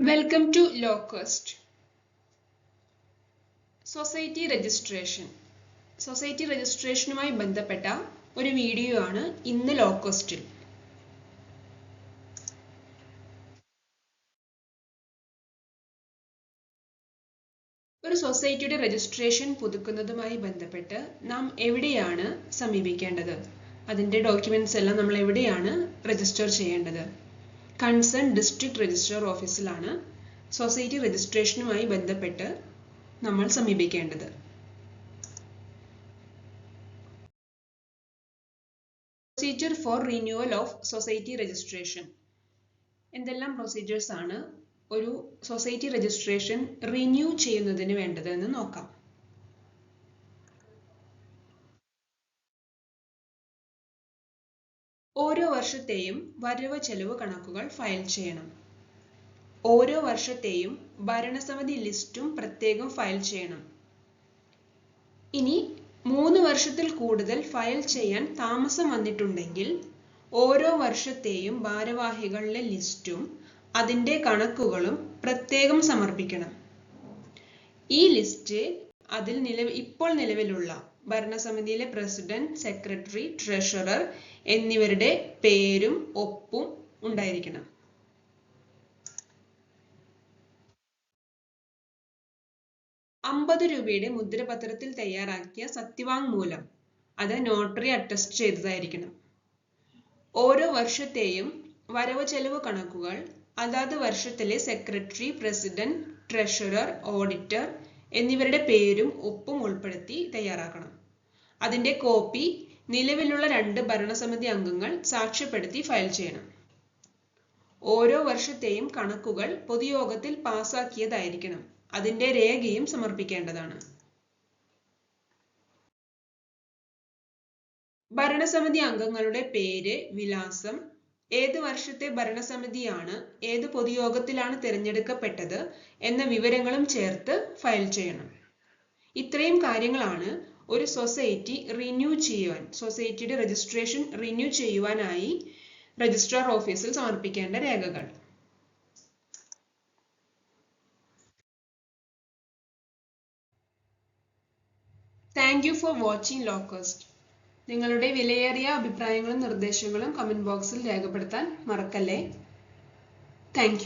Welcome to locust society registration society രജിസ്ട്രേഷനുമായി ബന്ധപ്പെട്ട ഒരു video ആണ് ഇന്ന് ലോക്കസ്റ്റിൽ ഒരു സൊസൈറ്റിയുടെ രജിസ്ട്രേഷൻ പുതുക്കുന്നതുമായി ബന്ധപ്പെട്ട് നാം എവിടെയാണ് സമീപിക്കേണ്ടത്? അതിന്റെ ഡോക്യുമെന്റ്സ് എല്ലാം നമ്മൾ എവിടെയാണ് രജിസ്റ്റർ ചെയ്യേണ്ടത്? കൺസേൺ ഡിസ്ട്രിക്ട് രജിസ്ട്രാർ ഓഫീസിലാണ് സൊസൈറ്റി രജിസ്ട്രേഷനുമായി ബന്ധപ്പെട്ട് നമ്മൾ സമീപിക്കേണ്ടത്. Procedure for renewal of society registration എന്തെല്ലാം പ്രൊസീജിയേഴ്സ് ആണ് ഒരു സൊസൈറ്റി രജിസ്ട്രേഷൻ റിന്യൂ ചെയ്യുന്നതിന് വേണ്ടത് എന്ന് നോക്കാം. ഓരോ വർഷത്തെയും വരവ് ചെലവ് കണക്കുകൾ ഫയൽ ചെയ്യണം. ഓരോ വർഷത്തെയും ഭരണസമിതി ലിസ്റ്റും പ്രത്യേകം ഫയൽ ചെയ്യണം. ഇനി മൂന്ന് വർഷത്തിൽ കൂടുതൽ ഫയൽ ചെയ്യാൻ താമസം വന്നിട്ടുണ്ടെങ്കിൽ ഓരോ വർഷത്തെയും ഭാരവാഹികളുടെ ലിസ്റ്റും അതിന്റെ കണക്കുകളും പ്രത്യേകം സമർപ്പിക്കണം. ഈ ലിസ്റ്റ് അതിൽ നിലവിൽ ഇപ്പോൾ നിലവിലുള്ള ഭരണസമിതിയിലെ പ്രസിഡന്റ് സെക്രട്ടറി ട്രഷറർ എന്നിവരുടെ പേരും ഒപ്പും ഉണ്ടായിരിക്കണം. അമ്പത് രൂപയുടെ മുദ്രപത്രത്തിൽ തയ്യാറാക്കിയ സത്യവാങ്മൂലം അത് നോട്ടറി അറ്റസ്റ്റ് ചെയ്തതായിരിക്കണം. ഓരോ വർഷത്തെയും വരവ് ചെലവ് കണക്കുകൾ അതാത് വർഷത്തിലെ സെക്രട്ടറി പ്രസിഡന്റ് ട്രഷറർ ഓഡിറ്റർ എന്നിവരുടെ പേരും ഒപ്പും ഉൾപ്പെടുത്തി തയ്യാറാക്കണം. അതിന്റെ കോപ്പി നിലവിലുള്ള രണ്ട് ഭരണസമിതി അംഗങ്ങൾ സാക്ഷ്യപ്പെടുത്തി ഫയൽ ചെയ്യണം. ഓരോ വർഷത്തെയും കണക്കുകൾ പൊതുയോഗത്തിൽ പാസാക്കിയതായിരിക്കണം. അതിന്റെ രേഖയും സമർപ്പിക്കേണ്ടതാണ്. ഭരണസമിതി അംഗങ്ങളുടെ പേര് വിലാസം ഏത് വർഷത്തെ ഭരണസമിതിയാണ് ഏത് പൊതുയോഗത്തിലാണ് തിരഞ്ഞെടുക്കപ്പെട്ടത് എന്ന വിവരങ്ങളും ചേർത്ത് ഫയൽ ചെയ്യണം. ഇത്രയും കാര്യങ്ങളാണ് ഒരു സൊസൈറ്റി റിന്യൂ ചെയ്യുവാൻ സൊസൈറ്റിയുടെ രജിസ്ട്രേഷൻ റിന്യൂ ചെയ്യുവാനായി രജിസ്ട്രാർ ഓഫീസിൽ സമർപ്പിക്കേണ്ട രേഖകൾ. Thank you for watching locust നിങ്ങളുടെ വിലയേറിയ അഭിപ്രായങ്ങളും നിർദ്ദേശങ്ങളും കമന്റ് ബോക്സിൽ രേഖപ്പെടുത്താൻ മറക്കല്ലേ? താങ്ക്